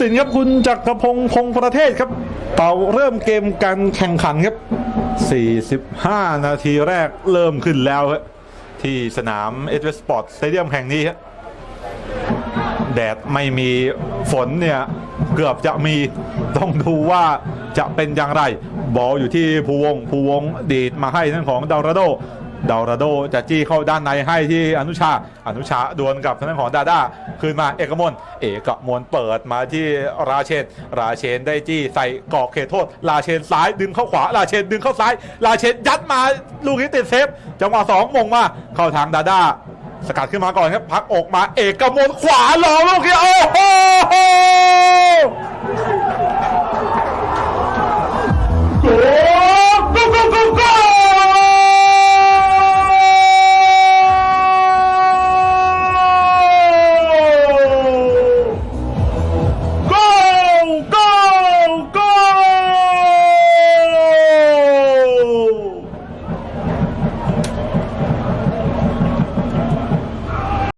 สินครับคุณจักรพงศ์คงประเทศครับ เป่าเริ่มเกมการแข่งขันครับ 45 นาทีแรกเริ่มขึ้นแล้วครับที่สนามเอสเวสปอร์ตสเตเดียมแห่งนี้ครับแดดไม่มีฝนเนี่ยเกือบจะมีต้องดูว่าจะเป็นอย่างไร บอลอยู่ที่ภูวงภูวงดีดมาให้ทั้งของดาวราโด ดาวราโดจะจี้เข้าด้านในให้ที่อนุชา อนุชาดวลกับทางด้านของดาด้าคืนมาเอกมลเอกมลเปิดมาที่ราเชน ราเชนได้จี้ใส่กรอบเขตโทษ ราเชนซ้ายดึงเข้าขวา ราเชนดึงเข้าซ้าย ราเชนยัดมาลูกนี้ติดเซฟ จังหวะสองมงมาเข้าทางดาด้าสกัดขึ้นมาก่อนครับพักอกมาเอกมลขวาหลอกลูกนี้โอ้โห